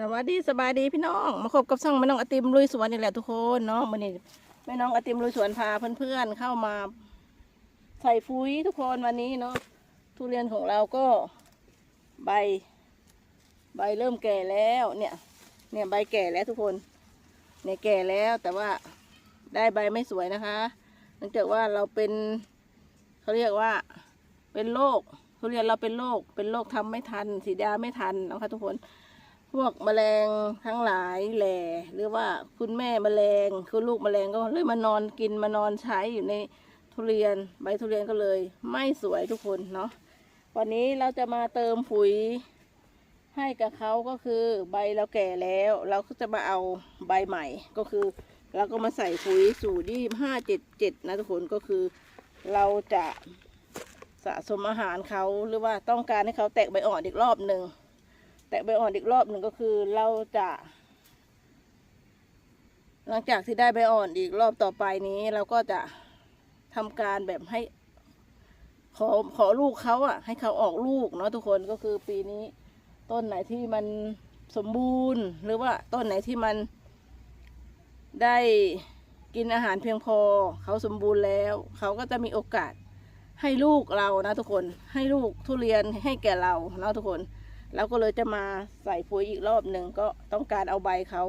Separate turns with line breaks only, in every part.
สวัสดีสบายดีพี่น้องมาคบกับช่องแม่น้องไอติมลุยสวนนี่แหละทุกคนเนาะมื่อนี้แม่น้องไอติมลุยสวนพาเพื่อนๆเข้ามา ใส่ฟุ้ยทุกคนวันนี้เนาะทุเรียนของเราก็ใบ ใบเริ่มแก่แล้วเนี่ย เนี่ยใบแก่แล้วทุกคน เนี่ยแก่แล้วแต่ว่าได้ใบไม่สวยนะคะเนื่องจากว่าเราเป็นเขาเรียกว่าเป็นโรคทุเรียนเราเป็นโรคเป็นโรคทำไม่ทันสีดาไม่ทันนะคะทุกคน พวกแมลงทั้งหลายแหล่หรือว่าคุณแม่แมลงคือลูกแมลงก็เลยมานอนกินมานอนใช้อยู่ในทุเรียนใบทุเรียนก็เลย ไม่สวยทุกคนเนาะวันนี้เราจะมาเติมปุ๋ยให้กับเขาก็คือใบเราแก่แล้ว เราก็จะมาเอาใบใหม่ก็คือเราก็มาใส่ปุ๋ยสูตรยี่ห้าเจ็ดเจ็ดนะทุกคนก็คือเราจะสะสมอาหารเขาหรือว่าต้องการให้เขาแตกใบอ่อนอีกรอบหนึ่ง แตะใบอ่อนอีกรอบหนึ่งก็คือเราจะ หลังจากที่ได้ใบอ่อนอีกรอบต่อไปนี้ เราก็จะทำการแบบให้ ขอขอลูกเขาอะให้เขาออกลูกเนาะทุกคนก็คือปีนี้ ต้นไหนที่มันสมบูรณ์ หรือว่าต้นไหนที่มันได้กินอาหารเพียงพอ เขาสมบูรณ์แล้ว เขาก็จะมีโอกาสให้ลูกเรานะทุกคนให้ลูกทุเรียนให้แก่เราเนาะทุกคน เราก็เลยจะมาใส่ปุ๋ยอีกรอบหนึ่งก็ต้องการเอาใบเขา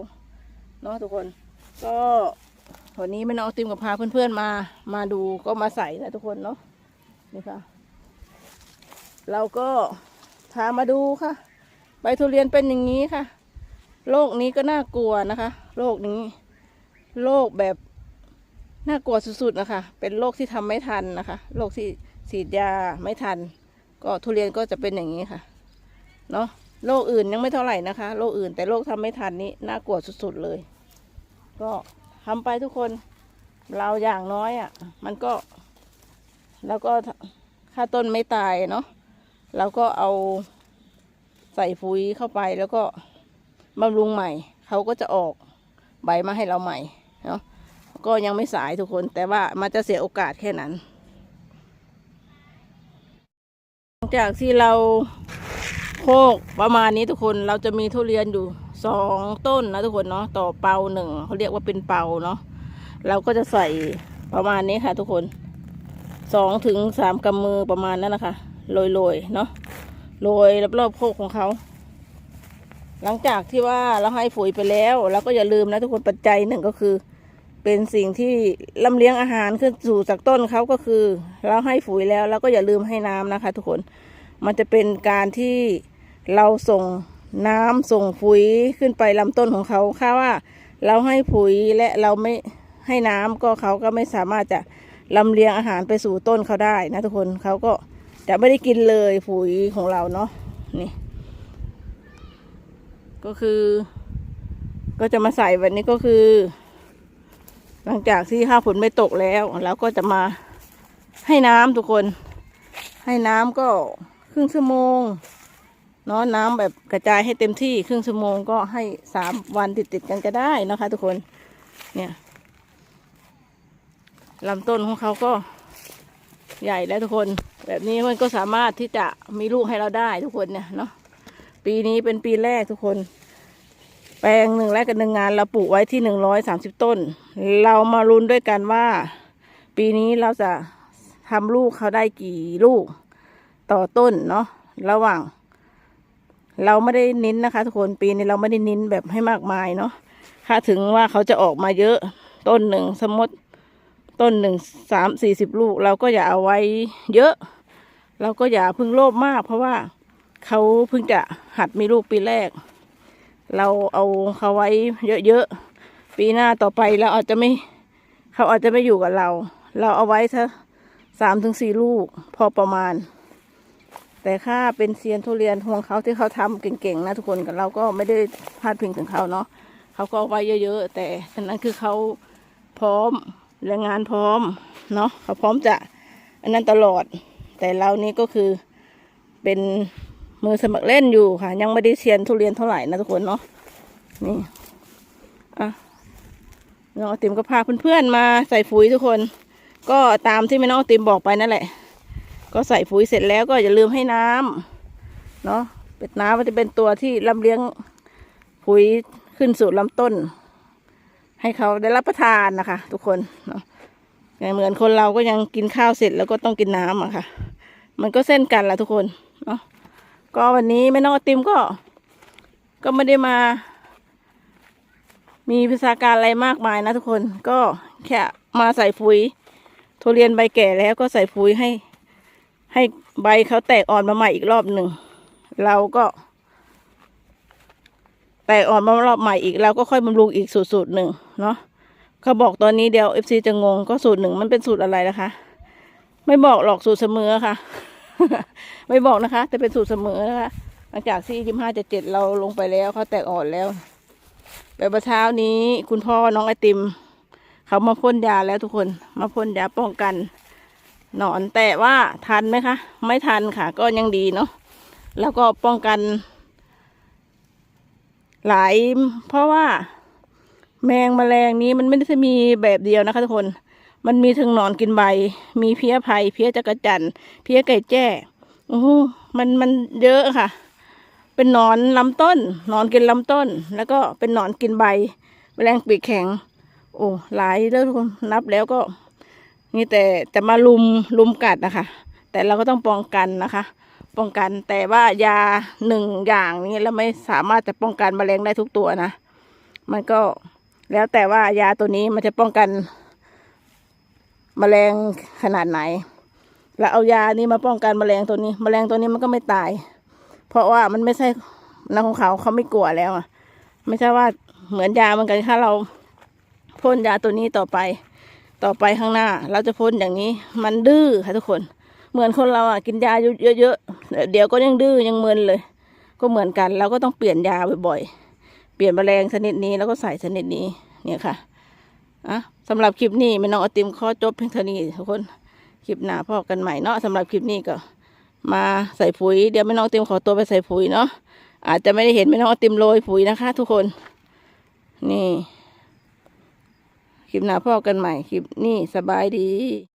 เนาะทุกคน ก็วันนี้แม่น้องติมกับพาเพื่อนๆมามาดูก็มาใส่นะทุกคนเนาะนี่ค่ะ เราก็พามาดูค่ะ ใบทุเรียนเป็นอย่างนี้ค่ะโรคนี้ก็น่ากลัวนะคะโรคนี้โรคแบบน่ากลัวสุดๆนะคะ เป็นโรคที่ทำไม่ทันนะคะโรคที่ฉีดยาไม่ทัน ก็ทุเรียนก็จะเป็นอย่างนี้ค่ะ เนาะโรคอื่นยังไม่เท่าไหร่นะคะ โรคอื่นแต่โรคทำไม่ทันนี้น่ากลัวสุดๆเลย ก็ทำไปทุกคนเราอย่างน้อยอะ่ะ มันก็ แล้วก็ค่าต้นไม่ตายเนาะเราก็เอาใส่ปุ๋ยเข้าไปแล้วก็บำรุงใหม่ เขาก็จะออกใบมาให้เราใหม่เนาะก็ยังไม่สายทุกคนแต่ว่ามันจะเสียโอกาสแค่นั้นหลังจากที่เรา โคกประมาณนี้ทุกคนเราจะมีทุเรียนอยู่สองต้นนะทุกคนเนาะต่อเปาหนึ่งเขาเรียกว่าเป็นเปาเนาะเราก็จะใส่ประมาณนี้ค่ะ ทุกคนสองถึงสามกำมือประมาณนั้นนะคะโรยๆเนาะโรยรอบๆโคกของเขาหลังจากที่ว่าเราให้ปุ๋ยไปแล้วเราก็อย่าลืมนะทุกคนปัจจัยหนึ่งก็คือ เป็นสิ่งที่ลำเลี้ยงอาหารขึ้นสู่จากต้นเขาก็คือ เราให้ปุ๋ยแล้วเราก็อย่าลืมให้น้ำนะคะ ทุกคนมันจะเป็นการที่ เราส่งน้ำส่งปุ๋ยขึ้นไปลำต้นของเขาค่าว่า เราให้ปุ๋ยและเราไม่ให้น้ำก็เขาก็ไม่สามารถจะลำเลียงอาหารไปสู่ต้นเขาได้นะทุกคนเขาก็จะไม่ได้กินเลยปุ๋ยของเราเนาะนี่ ก็คือ ก็จะมาใส่วันนี้ก็คือ หลังจากที่ข้าวฝนไม่ตกแล้วเราก็จะมาให้น้ำทุกคน ให้น้ำก็ครึ่งชั่วโมง เนาะน้ำแบบกระจายให้เต็มที่ครึ่งชั่วโมงก็ให้สามวันติดติดกันก็ได้นะคะทุกคน เนี่ยลำต้นของเขาก็ใหญ่แล้วทุกคน แบบนี้มันก็สามารถที่จะมีลูกให้เราได้ทุกคนเนี่ยเนาะปีนี้เป็นปีแรกทุกคน แปลงหนึ่งแรกกันหนึ่งงานเราปลูกไว้ที่หนึ่งร้อยสามสิบต้น เรามาลุ้นด้วยกันว่า ปีนี้เราจะทำลูกเขาได้กี่ลูกต่อต้นเนาะระหว่าง เราไม่ได้เน้นนะคะทุกคนปีนี้เราไม่ได้เน้นแบบให้มากมายเนาะถ้าถึงว่าเขาจะออกมาเยอะต้นหนึ่งสมมติต้นหนึ่งสามสี่สิบลูก เราก็อย่าเอาไว้เยอะ เราก็อย่าพึ่งโลภมาก เพราะว่าเขาเพิ่งจะหัดมีลูกปีแรก เราเอาเขาไว้เยอะๆปีหน้าต่อไปเราอาจจะไม่เขาอาจจะไม่อยู่กับเรา เราเอาไว้ซะสามถึงสี่ลูกพอประมาณ แต่ค่าเป็นเซียนทุเรียนของเขาที่เขาทำเก่งๆนะทุกคนกับเราก็ไม่ได้พลาดพิงถึงเขาเนาะเขาก็ไว้เยอะๆ แต่อันนั้นคือเขาพร้อมแรงงานพร้อมเนาะเขาพร้อมจะอันนั้นตลอด แต่เรานี่ก็คือเป็นมือสมัครเล่นอยู่ค่ะ ยังไม่ได้เซียนทุเรียนเท่าไหร่นะทุกคนเนาะนี่อะน้องติมก็พาเพื่อนๆมาใส่ปุ๋ยทุกคน ก็ตามที่แม่น้องติมบอกไปนั่นแหละ ก็ใส่ปุ๋ยเสร็จแล้วก็อย่าลืมให้น้ำเนาะเป็ดน้ำมันจะเป็นตัวที่ลำเลี้ยงปุ๋ยขึ้นสู่ลำต้น ให้เขาได้รับประทานนะคะ ทุกคนเนาะอย่างเหมือนคนเราก็ยังกินข้าวเสร็จแล้วก็ต้องกินน้ำอะค่ะ มันก็เส้นกันแหละทุกคนเนาะก็วันนี้แม่น้องอติมก็ ก็ไม่ได้มา มีภาษาการอะไรมากมายนะทุกคนก็แค่มาใส่ปุ๋ยทุเรียนใบแก่แล้วก็ใส่ปุ๋ยให้ ให้ใบเขาแตกอ่อนมาใหม่อีกรอบหนึ่ง เราก็ แตกอ่อนมารอบใหม่อีกเราก็ค่อยบำรุงอีกสูตรสูตรหนึ่งเนาะเขาบอกตอนนี้เดี๋ยวเอฟซีจะงงก็สูตรหนึ่งมันเป็นสูตรอะไรนะคะ ไม่บอกหรอกสูตรเสมอค่ะ ไม่บอกนะคะ แต่เป็นสูตรเสมอนะคะหลังจากที่ยี่ห้าจะเจ็ดเราลงไปแล้วเขาแตกอ่อนแล้วแบบว่าเช้านี้คุณพ่อน้องไอติม เขามาพ่นยาแล้วทุกคน มาพ่นยาป้องกัน หนอนแต่ว่าทันไหมคะ ไม่ทันค่ะ ก็ยังดีเนาะแล้วก็ป้องกัน หลาย เพราะว่าแมงมแมลงนี้มันไม่ได้มีแบบเดียวนะคะทุกคน มันมีถึงหนอนกินใบ มีเพี้ยไผ่เพี้ยจักรจันเพี้ยไก่แจ้โอ้โหมันมันเยอะค่ะ เป็นหนอนลำต้นหนอนกินลำต้น แล้วก็เป็นหนอนกินใบ แมลงปีกแข็ง โอ้หลายแล้วทุกคนนับแล้วก็ นี่แต่แต่มาลุมลุมกัดนะคะ แต่เราก็ต้องป้องกันนะคะ ป้องกันแต่ว่ายาหนึ่งอย่างนี้แล้วไม่สามารถจะป้องกันแมลงได้ทุกตัวนะ มันก็แล้วแต่ว่ายาตัวนี้มันจะป้องกันแมลงขนาดไหน แล้วเอายานี้มาป้องกันแมลงตัวนี้แมลงตัวนี้มันก็ไม่ตาย เพราะว่ามันไม่ใช่นักของเขาเขาไม่กลัวแล้วอะ ไม่ใช่ว่าเหมือนยาเหมือนกันถ้าเราพ่นยาตัวนี้ต่อไป ต่อไปข้างหน้า เราจะพ่นอย่างนี้ มันดื้อค่ะทุกคน เหมือนคนเราอะกินยาเยอะๆเดี๋ยวก็ยังดื้อยังมึนเลย ก็เหมือนกันเราก็ต้องเปลี่ยนยาบ่อยๆ เปลี่ยนแมลงชนิดนี้แล้วก็ใส่ชนิดนี้เนี่ยค่ะอะสำหรับคลิปนี้แม่น้องอติมข้อจบเพียงเท่านี้ทุกคนคลิปหน้าพอกันใหม่เนาะสำหรับคลิปนี้ก็ มาใส่ปุ๋ยเดี๋ยวแม่น้องอติมขอตัวไปใส่ปุ๋ยเนาะอาจจะไม่ได้เห็นแม่น้องอติมโรยปุ๋ยนะคะ ทุกคน นี่ คลิปหน้าพ่อกันใหม่ คลิปนี้สบายดี